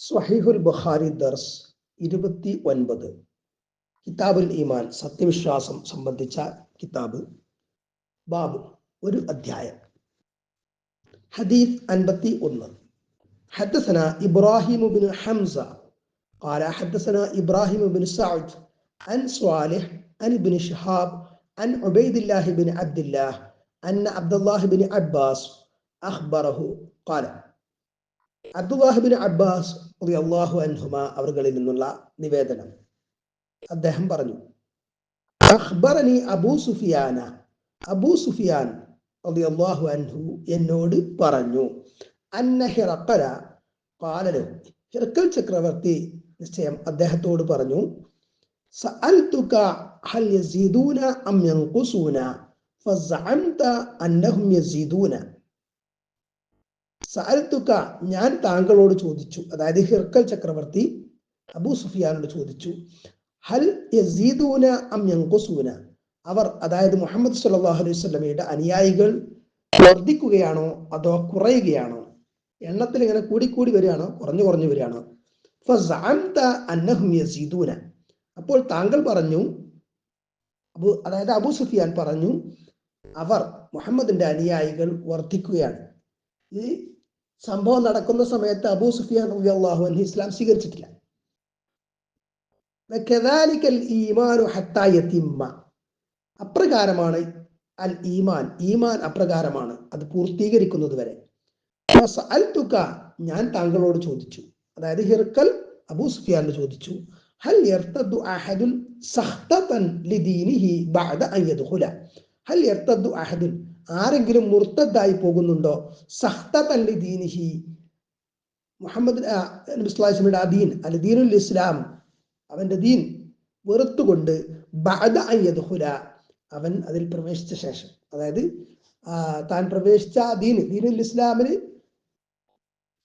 സ്വഹീഹുൽ ബുഖാരി ദർസ് ഇരുപത്തി ഒൻപത് കിതാബുൽ ഈമാൻ സത്യവിശ്വാസം സംബന്ധിച്ച കിതാബ് ബാബ് ഒരു അധ്യായം ഹദീസ് അൻപത്തി ഒന്ന് حدثنا إبراهيم بن حمزة قال حدثنا إبراهيم بن سعد عن صالح عن ابن شهاب عن عبيد الله بن عبد الله أن عبد الله بن عباس أخبره قال അബ്ദുവാഹിബിൻ അബ്ബാസ് അള്ളാഹു അൻഹുമ അവർകളിൽ നിന്നുള്ള നിവേദനം. അദ്ദേഹം പറഞ്ഞു അഖ്ബറനി അബൂ സുഫിയാന. അബൂ സുഫിയാൻ അള്ളാഹു അൻഹു എന്നോട് പറഞ്ഞു അന്ന ഹിറക്കല കാലലു ഹിറക്കൽ ചക്രവർത്തി നിശ്ചയം അദ്ദേഹത്തോട് പറഞ്ഞു سألتك هل يزيدون أم ينقصون فزعمت أنهم يزيدون സഅൽതുക ഞാൻ താങ്കളോട് ചോദിച്ചു. അതായത് ഹിർക്കൽ ചക്രവർത്തി അബൂ സുഫിയാനോട് ചോദിച്ചു. ഹൽ യസീദൂന അം യങ്കുസൂന? അവർ അതായത് മുഹമ്മദ് സല്ലാഹു അലൈഹി സ്വലമയുടെ അനുയായികൾ വർദ്ധിക്കുകയാണോ അതോ കുറയുകയാണോ? എണ്ണത്തിൽ ഇങ്ങനെ കൂടിക്കൂടി വരികയാണോ? കുറഞ്ഞു കുറഞ്ഞു വരികയാണോ? അന്നഹും യസീദൂന. അപ്പോൾ താങ്കൾ പറഞ്ഞു അബു അതായത് അബു സുഫിയാൻ പറഞ്ഞു അവർ മുഹമ്മദിന്റെ അനുയായികൾ വർദ്ധിക്കുകയാണ്. ഈ സംഭവം നടക്കുന്ന സമയത്ത് അബൂ സുഫിയാൻ അള്ളാഹു അലി ഇസ്ലാം സ്വീകരിച്ചിട്ടില്ല. അപ്രകാരമാണ് അൽ ഈമാൻ. ഈമാൻ അപ്രകാരമാണ്. അത് പൂർത്തീകരിക്കുന്നത് വരെ. ഞാൻ താങ്കളോട് ചോദിച്ചു. അതായത് ഹിർക്കൽ അബൂ സുഫിയാനോട് ചോദിച്ചു. ഹൽ ഹൽ ആരെങ്കിലും മുർത്തദ്ദായി പോകുന്നുണ്ടോ? സഹ്ത തല്ലി ദീനിഹി. മുഹമ്മദ് നബി അദീൻ അൽ ദീനുൽ ഇസ്ലാം അവന്റെ ദീൻ വെറുത്തുകൊണ്ട് ബഅദ അവൻ അതിൽ പ്രവേശിച്ച ശേഷം അതായത് താൻ പ്രവേശിച്ച ദീൻ ദീനുൽ ഇസ്ലാമിന്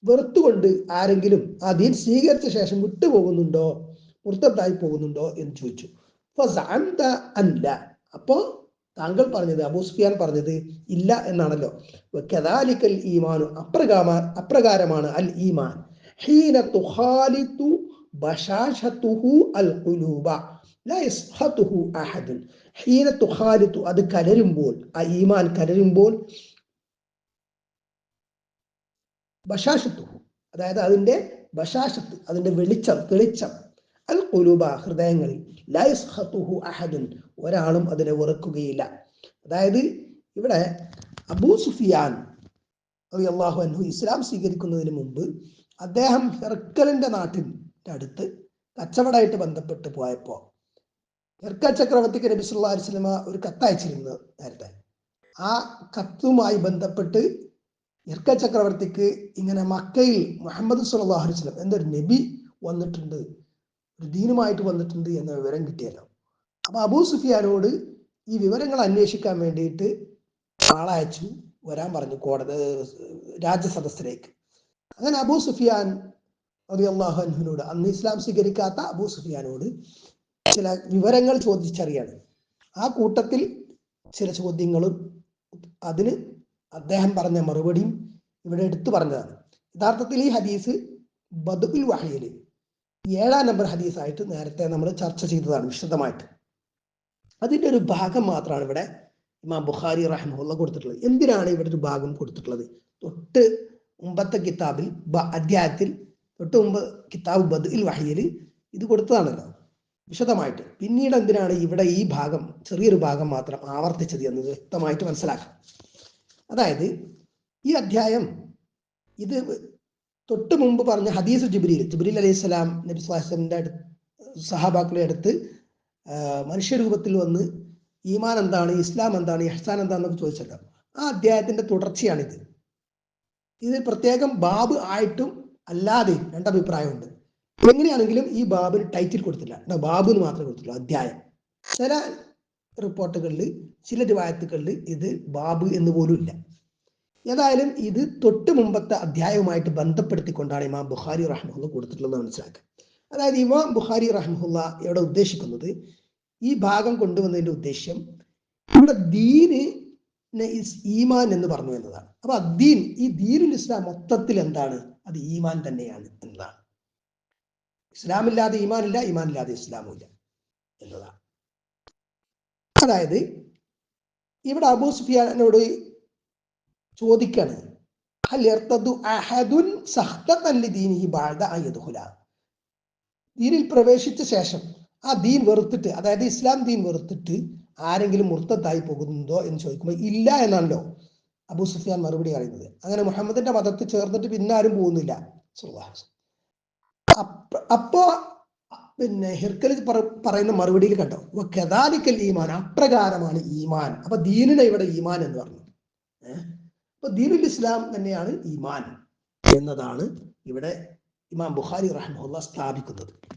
വെറുത്തുകൊണ്ട് ആരെങ്കിലും ആ ദീൻ സ്വീകരിച്ച ശേഷം വിട്ടുപോകുന്നുണ്ടോ? മുർത്തത്തായി പോകുന്നുണ്ടോ എന്ന് ചോദിച്ചു. അല്ല അപ്പോ താങ്കൾ പറഞ്ഞത് അബൂസ്ഫിയാൻ പറഞ്ഞത് ഇല്ല എന്നാണല്ലോ. കദാലിക്കൽ ഈമാനു അപ്രകാമ അപ്രകാരമാണ് അൽ ഈമാൻ. ഹീന തുഹാലിത്തു ബശാശതുഹു അൽ ഖുലൂബ. ലാ അത് കലരുമ്പോൾ ആ ഈമാൻ കലരുമ്പോൾ ബഷാഷത്തുഹു അതായത് അതിന്റെ ബഷാഷത്ത് അതിന്റെ വെളിച്ചം തെളിച്ചം. അൽ കുലൂബ ഹൃദയങ്ങളിൽ ലൈസ്ഹത്തുഹു അഹദുൻ ഒരാളും അതിനെ വെറുക്കുകയില്ല. അതായത് ഇവിടെ അബൂ സുഫിയാൻ അള്ളാഹു അൻഹു ഇസ്ലാം സ്വീകരിക്കുന്നതിന് മുമ്പ് അദ്ദേഹം ഹെർക്കലിന്റെ നാട്ടിന്റെ അടുത്ത് കച്ചവടമായിട്ട് ബന്ധപ്പെട്ട് പോയപ്പോൾ ഹെർക്കൽ ചക്രവർത്തിക്ക് നബി സുല്ലാ അലിസ്ലമ ഒരു കത്തയച്ചിരുന്നു നേരത്തെ. ആ കത്തുമായി ബന്ധപ്പെട്ട് ഇർക്ക ചക്രവർത്തിക്ക് ഇങ്ങനെ മക്കയിൽ മുഹമ്മദ് സുല്ലാഹു അലൈഹി സ്വലം എന്നൊരു നബി വന്നിട്ടുണ്ട്. ദീനുമായിട്ട് വന്നിട്ടുണ്ട് എന്ന വിവരം കിട്ടിയല്ലോ. അപ്പൊ അബൂ സുഫിയാനോട് ഈ വിവരങ്ങൾ അന്വേഷിക്കാൻ വേണ്ടിയിട്ട് ആളയച്ചു വരാൻ പറഞ്ഞു കോടതി രാജ്യസദസ്സിലേക്ക് അങ്ങനെ അബൂ സുഫിയാൻ അബി അൻഹുനോട് അന്ന് ഇസ്ലാം സ്വീകരിക്കാത്ത അബൂ സുഫിയാനോട് ചില വിവരങ്ങൾ ചോദിച്ചറിയാണ്. ആ കൂട്ടത്തിൽ ചില ചോദ്യങ്ങളും അതിന് അദ്ദേഹം പറഞ്ഞ മറുപടിയും ഇവിടെ എടുത്തു പറഞ്ഞതാണ്. യഥാർത്ഥത്തിൽ ഈ ഹദീസ് ബദുൽ വഹയിൽ ഏഴാം നമ്പർ ഹദീസായിട്ട് നേരത്തെ നമ്മൾ ചർച്ച ചെയ്തതാണ് വിശദമായിട്ട്. അതിന്റെ ഒരു ഭാഗം മാത്രമാണ് ഇവിടെ ഇമാം ബുഖാരി റഹ്മുള്ള കൊടുത്തിട്ടുള്ളത്. എന്തിനാണ് ഇവിടെ ഒരു ഭാഗം കൊടുത്തിട്ടുള്ളത്? തൊട്ട് മുമ്പത്തെ കിതാബിൽ അധ്യായത്തിൽ തൊട്ട് മുമ്പ് കിതാബ് ബദിൽ വഹയിൽ ഇത് കൊടുത്തതാണല്ലോ. വിശദമായിട്ട്. പിന്നീട് എന്തിനാണ് ഇവിടെ ഈ ഭാഗം ചെറിയൊരു ഭാഗം മാത്രം ആവർത്തിച്ചത് എന്ന് വ്യക്തമായിട്ട് മനസ്സിലാക്കാം. അതായത് ഈ അധ്യായം ഇത് തൊട്ട് മുമ്പ് പറഞ്ഞ ഹദീസ് ജിബ്രീൽ ജിബ്രീൽ അലൈഹി സ്വലാം നബി സ്വാഹന്റെ അടുത്ത് സഹാബാക്കളുടെ അടുത്ത് മനുഷ്യരൂപത്തിൽ വന്ന് ഈമാൻ എന്താണ് ഇസ്ലാം എന്താണ് ഇഹ്സാൻ എന്താണെന്നൊക്കെ ചോദിച്ചല്ലോ. ആ അധ്യായത്തിന്റെ തുടർച്ചയാണിത്. ഇതിൽ പ്രത്യേകം ബാബ് ആയിട്ടും അല്ലാതെയും രണ്ടഭിപ്രായമുണ്ട് എങ്ങനെയാണെങ്കിലും ഈ ബാബിന് ടൈറ്റിൽ കൊടുത്തില്ല. ബാബു എന്ന് മാത്രമേ കൊടുത്തുള്ളൂ അധ്യായം. ചില റിപ്പോർട്ടുകളിൽ ചില രൂപായത്തുകളിൽ ഇത് ബാബ് എന്ന് പോലും ഇല്ല. ഏതായാലും ഇത് തൊട്ട് മുമ്പത്തെ അധ്യായവുമായിട്ട് ബന്ധപ്പെടുത്തിക്കൊണ്ടാണ് ഇമാം ബുഖാരി റഹ്മുല്ല കൊടുത്തിട്ടുള്ളത് മനസ്സിലാക്കുക. അതായത് ഇമാം ബുഖാരി റഹ്മുല്ല ഇവിടെ ഉദ്ദേശിക്കുന്നത്? ഈ ഭാഗം കൊണ്ടുവന്നതിന്റെ ഉദ്ദേശ്യം ഇവിടെ ദീന് ഈമാൻ എന്ന് പറഞ്ഞു എന്നതാണ്. അപ്പൊ അദ്ദീൻ ഈ ദീനുൽ ഇസ്ലാം മൊത്തത്തിൽ എന്താണ്? അത് ഈമാൻ തന്നെയാണ് എന്നതാണ്. ഇസ്ലാമില്ലാതെ ഈമാൻ ഇല്ലാതെ ഇസ്ലാമും ഇല്ല എന്നതാണ്. അതായത് ഇവിടെ അബൂ സുഫിയാനോട് യദ്ഖുല? ദീനിൽ പ്രവേശിച്ച ശേഷം ആ ദീൻ വെറുത്തിട്ട് അതായത് ഇസ്ലാം ദീൻ വെറുത്തിട്ട് ആരെങ്കിലും മുർത്തത്തായി പോകുന്നുണ്ടോ എന്ന് ചോദിക്കുമ്പോൾ ഇല്ല എന്നാണല്ലോ അബൂ സുഫിയാൻ മറുപടി പറയുന്നത്. അങ്ങനെ മുഹമ്മദിന്റെ മതത്തിൽ ചേർന്നിട്ട് പിന്നെ ആരും പോകുന്നില്ല. അപ്പോ പിന്നെ ഹിർക്കലി പറയുന്ന മറുപടിയിൽ കണ്ടോ? കഥാലിക്കൽ ഈമാൻ അപ്രകാരമാണ് ഈമാൻ. അപ്പൊ ദീനിനെ ഇവിടെ ഈമാൻ എന്ന് പറഞ്ഞു. ഏഹ്? അപ്പൊ ദീനുൽ ഇസ്ലാം തന്നെയാണ് ഈമാൻ എന്നതാണ് ഇവിടെ ഇമാം ബുഖാരി റഹ്മുല്ല സ്ഥാപിക്കുന്നത്.